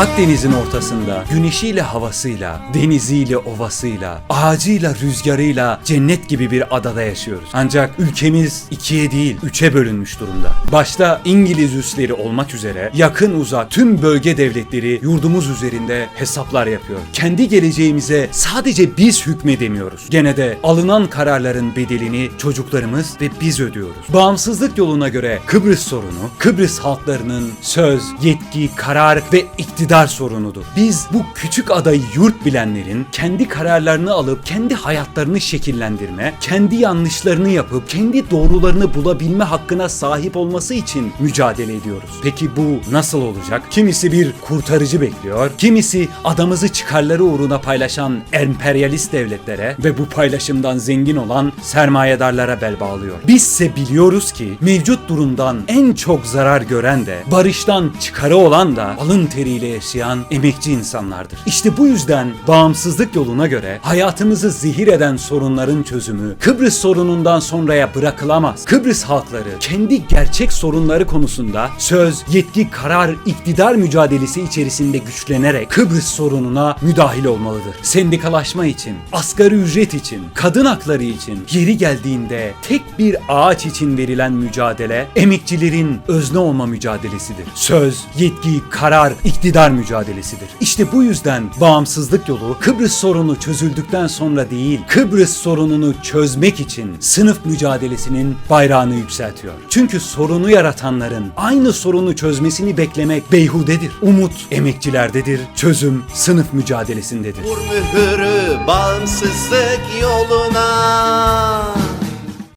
Akdeniz'in ortasında güneşiyle havasıyla, deniziyle ovasıyla, ağacıyla rüzgarıyla cennet gibi bir adada yaşıyoruz. Ancak ülkemiz ikiye değil üçe bölünmüş durumda. Başta İngiliz üsleri olmak üzere yakın uzak tüm bölge devletleri yurdumuz üzerinde hesaplar yapıyor. Kendi geleceğimize sadece biz hükmedemiyoruz. Gene de alınan kararların bedelini çocuklarımız ve biz ödüyoruz. Bağımsızlık yoluna göre Kıbrıs sorunu, Kıbrıs halklarının söz, yetki, karar ve iktidar sorunudur. Biz bu küçük adayı yurt bilenlerin kendi kararlarını alıp kendi hayatlarını şekillendirme, kendi yanlışlarını yapıp kendi doğrularını bulabilme hakkına sahip olması için mücadele ediyoruz. Peki bu nasıl olacak? Kimisi bir kurtarıcı bekliyor, kimisi adamızı çıkarları uğruna paylaşan emperyalist devletlere ve bu paylaşımdan zengin olan sermayedarlara bel bağlıyor. Bizse biliyoruz ki mevcut durumdan en çok zarar gören de barıştan çıkarı olan da alın teriyle yaşayan emekçi insanlardır. İşte bu yüzden bağımsızlık yoluna göre hayatımızı zehir eden sorunların çözümü Kıbrıs sorunundan sonraya bırakılamaz. Kıbrıs halkları kendi gerçek sorunları konusunda söz, yetki, karar, iktidar mücadelesi içerisinde güçlenerek Kıbrıs sorununa müdahil olmalıdır. Sendikalaşma için, asgari ücret için, kadın hakları için, yeri geldiğinde tek bir ağaç için verilen mücadele emekçilerin özne olma mücadelesidir. Söz, yetki, karar, iktidar mücadelesidir. İşte bu yüzden bağımsızlık yolu Kıbrıs sorunu çözüldükten sonra değil, Kıbrıs sorununu çözmek için sınıf mücadelesinin bayrağını yükseltiyor. Çünkü sorunu yaratanların aynı sorunu çözmesini beklemek beyhudedir. Umut emekçilerdedir, çözüm sınıf mücadelesindedir. Vur mühürü bağımsızlık yoluna